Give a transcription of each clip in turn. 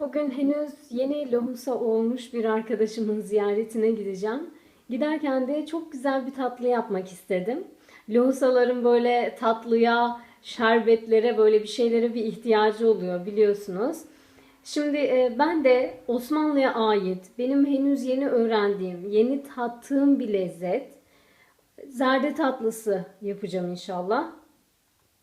Bugün henüz yeni lohusa olmuş bir arkadaşımın ziyaretine gideceğim. Giderken de çok güzel bir tatlı yapmak istedim. Lohusaların böyle tatlıya, şerbetlere, böyle bir şeylere bir ihtiyacı oluyor biliyorsunuz. Şimdi e, ben de Osmanlı'ya ait, benim henüz yeni öğrendiğim, yeni tattığım bir lezzet. Zerde tatlısı yapacağım inşallah.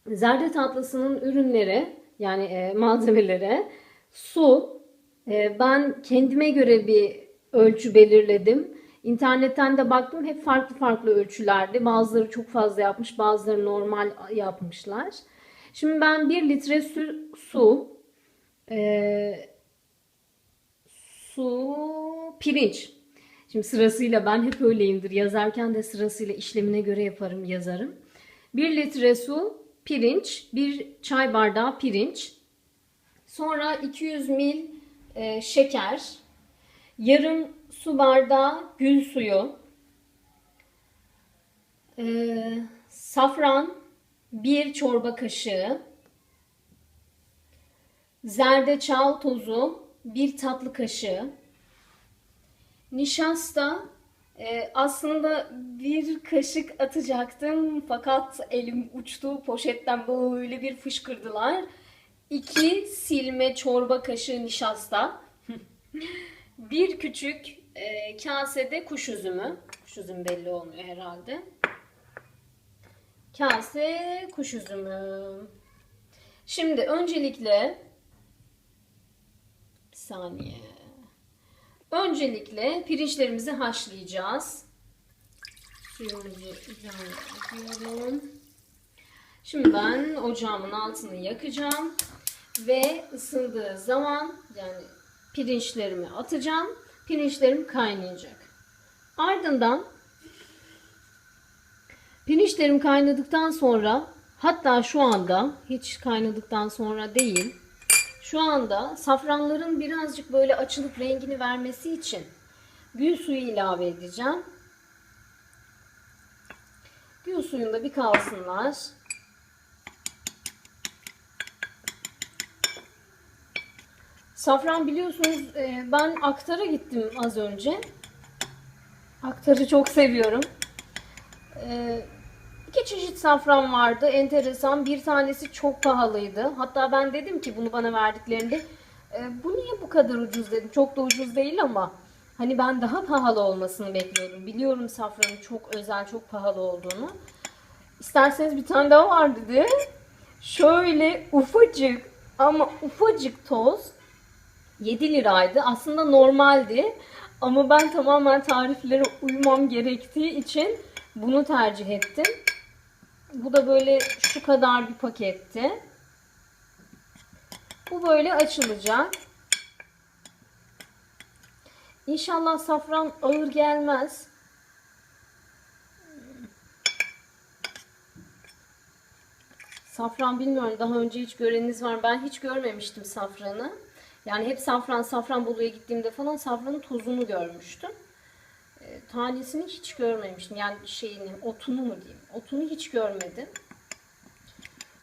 Zerde tatlısının ürünleri yani e, malzemeleri su. E, ben kendime göre bir ölçü belirledim. İnternetten de baktım hep farklı farklı ölçülerdi. Bazıları çok fazla yapmış, bazıları normal yapmışlar. Şimdi ben bir litre su, su e, su, pirinç. Şimdi sırasıyla ben hep öyleyimdir. Yazarken de sırasıyla işlemine göre yaparım, yazarım. 1 litre su, pirinç, 1 çay bardağı pirinç. Sonra 200 ml e, şeker, yarım su bardağı gül suyu, e, safran, 1 çorba kaşığı, zerdeçal tozu, 1 tatlı kaşığı, Nişasta e, aslında bir kaşık atacaktım fakat elim uçtu poşetten böyle bir fışkırdılar. İki silme çorba kaşığı nişasta. bir küçük e, kasede kuş üzümü. Kuş üzümü belli olmuyor herhalde. Kase kuş üzümü. Şimdi öncelikle bir saniye. Öncelikle pirinçlerimizi haşlayacağız. Suyumuzu ilave ediyorum. Şimdi ben ocağımın altını yakacağım ve ısındığı zaman yani pirinçlerimi atacağım. Pirinçlerim kaynayacak. Ardından pirinçlerim kaynadıktan sonra hatta şu anda hiç kaynadıktan sonra değil şu anda safranların birazcık böyle açılıp rengini vermesi için gül suyu ilave edeceğim. Gül suyunda bir kalsınlar. Safran biliyorsunuz e, ben aktara gittim az önce. Aktarı çok seviyorum. E, İki çeşit safran vardı. Enteresan. Bir tanesi çok pahalıydı. Hatta ben dedim ki bunu bana verdiklerinde e, bu niye bu kadar ucuz dedim. Çok da ucuz değil ama hani ben daha pahalı olmasını bekliyordum. Biliyorum safranın çok özel, çok pahalı olduğunu. İsterseniz bir tane daha var dedi. Şöyle ufacık ama ufacık toz 7 liraydı. Aslında normaldi. Ama ben tamamen tariflere uymam gerektiği için bunu tercih ettim. Bu da böyle şu kadar bir paketti. Bu böyle açılacak. İnşallah safran ağır gelmez. Safran bilmiyorum daha önce hiç göreniniz var. Ben hiç görmemiştim safranı. Yani hep safran, Safranbolu'ya gittiğimde falan safranın tozunu görmüştüm. E, tanesini hiç görmemiştim. Yani şeyini, otunu mu diyeyim. Otunu hiç görmedim.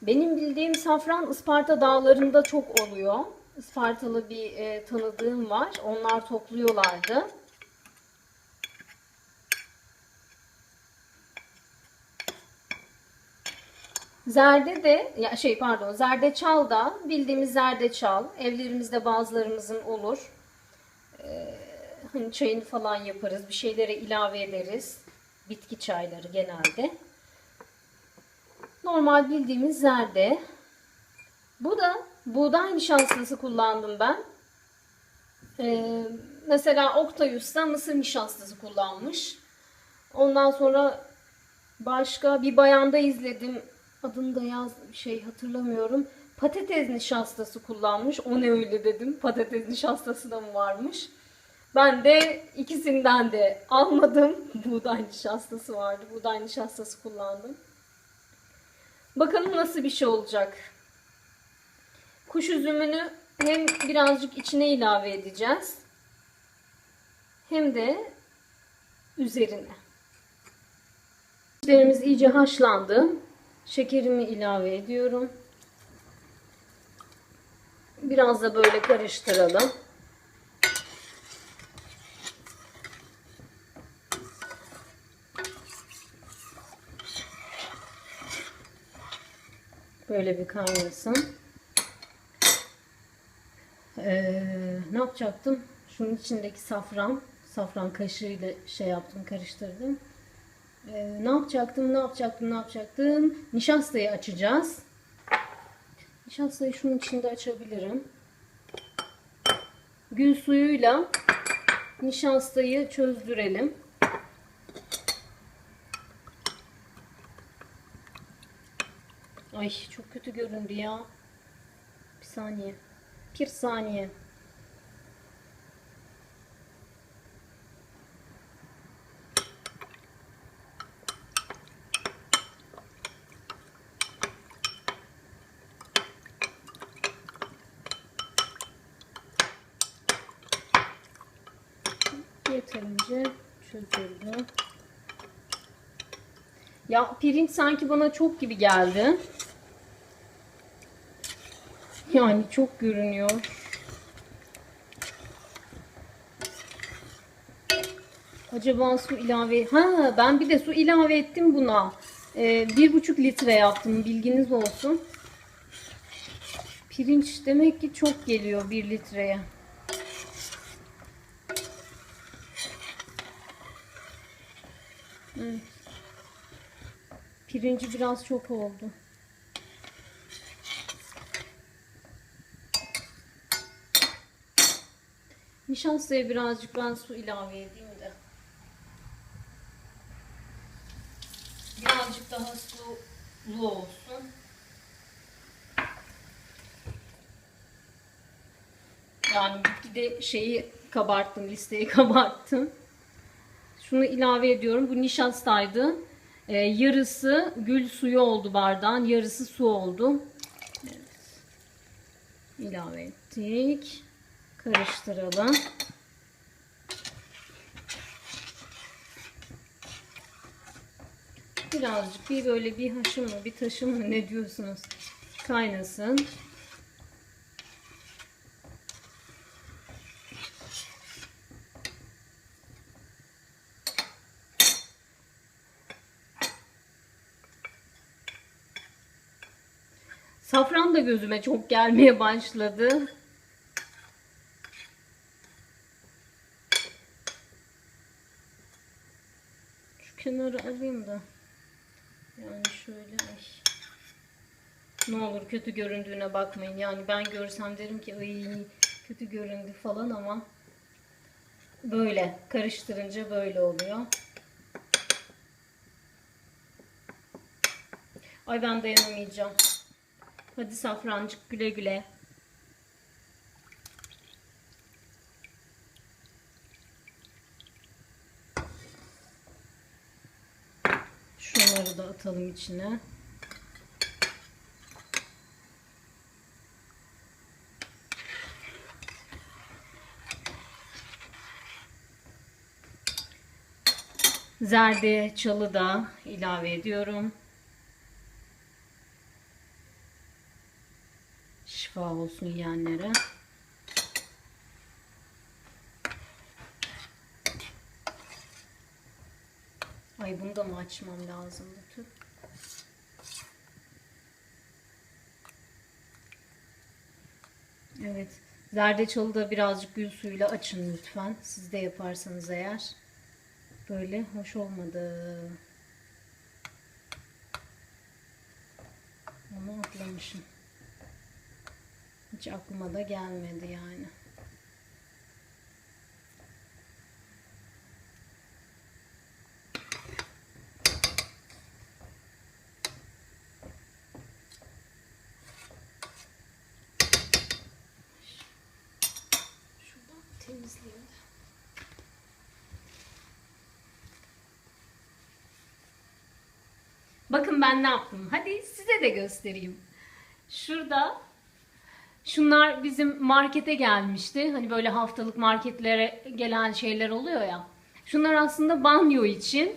Benim bildiğim safran Isparta dağlarında çok oluyor. Ispartalı bir e, tanıdığım var. Onlar topluyorlardı. Zerde de ya şey pardon zerdeçal da bildiğimiz zerdeçal evlerimizde bazılarımızın olur. Ee, hani çayını falan yaparız, bir şeylere ilave ederiz. Bitki çayları genelde. Normal bildiğimiz zerde. Bu da buğday nişastası kullandım ben. Ee, mesela Oktayus da mısır nişastası kullanmış. Ondan sonra başka bir bayanda izledim. Adını da yaz şey hatırlamıyorum. Patates nişastası kullanmış. O ne öyle dedim. Patates nişastası da mı varmış? Ben de ikisinden de almadım. Buğday nişastası vardı. Buğday nişastası kullandım. Bakalım nasıl bir şey olacak. Kuş üzümünü hem birazcık içine ilave edeceğiz. Hem de üzerine. Şekerimiz iyice haşlandı. Şekerimi ilave ediyorum. Biraz da böyle karıştıralım. Böyle bir kaynasın. Ee, ne yapacaktım? Şunun içindeki safran, safran kaşığıyla şey yaptım, karıştırdım. Ee, ne yapacaktım, ne yapacaktım, ne yapacaktım? Nişastayı açacağız. Nişastayı şunun içinde açabilirim. Gül suyuyla nişastayı çözdürelim. Ay çok kötü göründü ya. Bir saniye. Bir saniye. Yeterince çözüldü. Ya pirinç sanki bana çok gibi geldi. Yani çok görünüyor. Acaba su ilave... Ha ben bir de su ilave ettim buna. Ee, bir buçuk litre yaptım. Bilginiz olsun. Pirinç demek ki çok geliyor bir litreye. Pirinci biraz çok oldu. Nişastaya birazcık ben su ilave edeyim de. Birazcık daha sulu olsun. Yani gitgide şeyi kabarttım, listeyi kabarttım. Şunu ilave ediyorum. Bu nişastaydı. Ee, yarısı gül suyu oldu bardağın. Yarısı su oldu. Evet. İlave ettik. Karıştıralım. Birazcık bir böyle bir haşım mı bir taşım mı ne diyorsunuz? Kaynasın. Safran da gözüme çok gelmeye başladı. Şu kenarı alayım da. Yani şöyle. Ne olur kötü göründüğüne bakmayın. Yani ben görsem derim ki ay kötü göründü falan ama böyle karıştırınca böyle oluyor. Ay ben dayanamayacağım. Hadi safrancık güle güle. Şunları da atalım içine. Zerdeçalı da ilave ediyorum. Şifa olsun yiyenlere. Ay bunu da mı açmam lazımdı? Tüh. Evet. Zerdeçalı da birazcık gül suyuyla açın lütfen. Siz de yaparsanız eğer. Böyle hoş olmadı. Onu atlamışım. Aklıma da gelmedi yani. Şuradan temizleyeyim. Bakın ben ne yaptım. Hadi size de göstereyim. Şurada Şunlar bizim markete gelmişti. Hani böyle haftalık marketlere gelen şeyler oluyor ya. Şunlar aslında banyo için.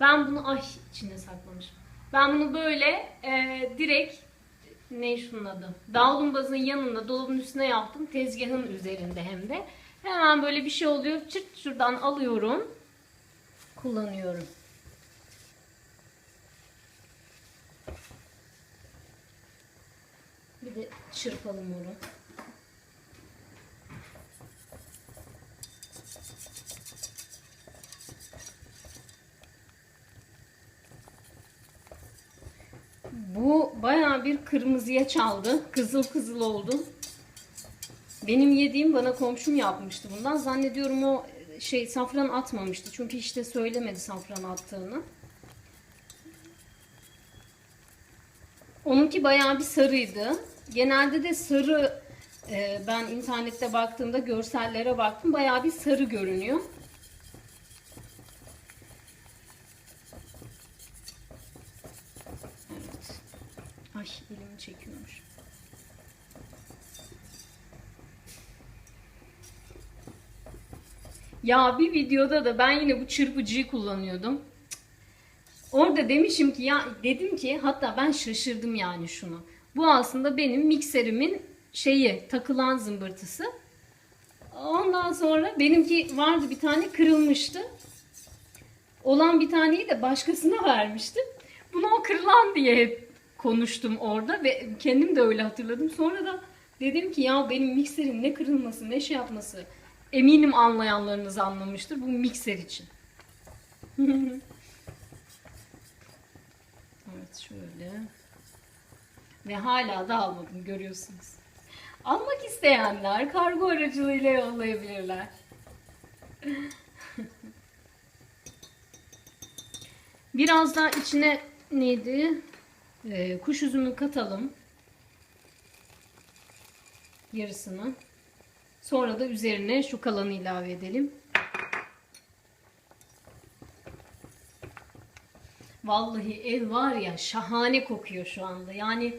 Ben bunu ay içinde saklamışım. Ben bunu böyle e, direkt ne şunun adı? Davlumbazın yanında dolabın üstüne yaptım. Tezgahın üzerinde hem de. Hemen böyle bir şey oluyor. Çırt şuradan alıyorum. Kullanıyorum. Bir de çırpalım onu. Bu bayağı bir kırmızıya çaldı. Kızıl kızıl oldu. Benim yediğim bana komşum yapmıştı bundan. Zannediyorum o şey safran atmamıştı. Çünkü işte söylemedi safran attığını. Onunki bayağı bir sarıydı. Genelde de sarı e, ben internette baktığımda görsellere baktım. Bayağı bir sarı görünüyor. Evet. Ay elimi çekiyormuş. Ya bir videoda da ben yine bu çırpıcıyı kullanıyordum. Orada demişim ki ya dedim ki hatta ben şaşırdım yani şunu. Bu aslında benim mikserimin şeyi takılan zımbırtısı. Ondan sonra benimki vardı bir tane kırılmıştı. Olan bir taneyi de başkasına vermiştim. Bunu o kırılan diye hep konuştum orada ve kendim de öyle hatırladım. Sonra da dedim ki ya benim mikserin ne kırılması ne şey yapması. Eminim anlayanlarınız anlamıştır. Bu mikser için. evet şöyle. Ve hala da almadım görüyorsunuz. Almak isteyenler kargo aracılığıyla yollayabilirler. Biraz daha içine neydi? Ee, kuş üzümü katalım. Yarısını. Sonra da üzerine şu kalanı ilave edelim. Vallahi ev var ya şahane kokuyor şu anda. Yani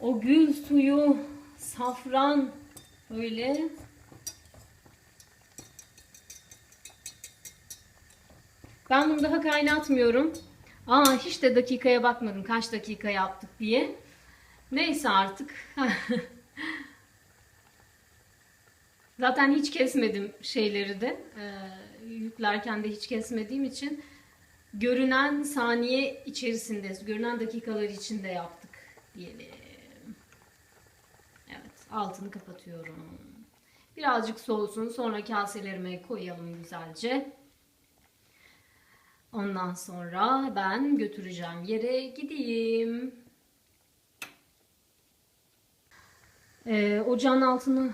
o gül suyu, safran böyle Ben bunu daha kaynatmıyorum. Aa hiç de dakikaya bakmadım kaç dakika yaptık diye. Neyse artık. Zaten hiç kesmedim şeyleri de. Ee, yüklerken de hiç kesmediğim için görünen saniye içerisinde, görünen dakikalar içinde yaptık diyelim. Altını kapatıyorum. Birazcık soğusun, sonra kaselerime koyalım güzelce. Ondan sonra ben götüreceğim yere gideyim. Ee, ocağın altını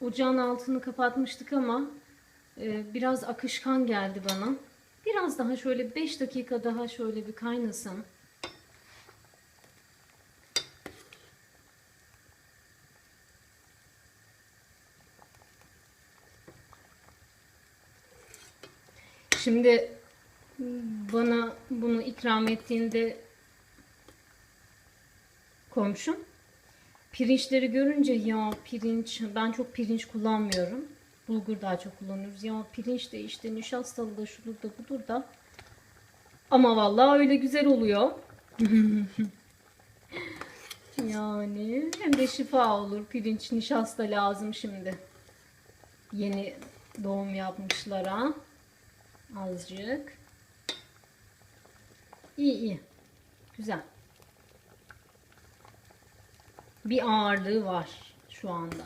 ocağın altını kapatmıştık ama e, biraz akışkan geldi bana. Biraz daha şöyle 5 dakika daha şöyle bir kaynasın. Şimdi bana bunu ikram ettiğinde komşum pirinçleri görünce ya pirinç ben çok pirinç kullanmıyorum. Bulgur daha çok kullanıyoruz. Ya pirinç de işte nişastalı da şudur da budur da. Ama vallahi öyle güzel oluyor. yani hem de şifa olur. Pirinç nişasta lazım şimdi. Yeni doğum yapmışlara. Azıcık. İyi iyi. Güzel. Bir ağırlığı var şu anda.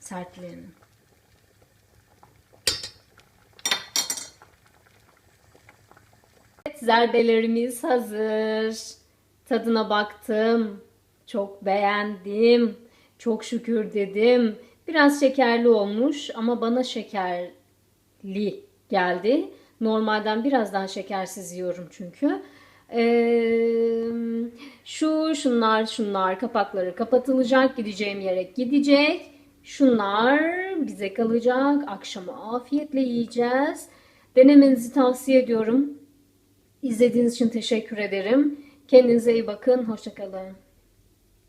Sertliğinin. Evet, zerbelerimiz hazır. Tadına baktım. Çok beğendim. Çok şükür dedim. Biraz şekerli olmuş ama bana şekerli geldi. Normalden biraz daha şekersiz yiyorum çünkü. Ee, şu şunlar şunlar kapakları kapatılacak gideceğim yere gidecek. Şunlar bize kalacak. Akşama afiyetle yiyeceğiz. Denemenizi tavsiye ediyorum. İzlediğiniz için teşekkür ederim. Kendinize iyi bakın. Hoşçakalın.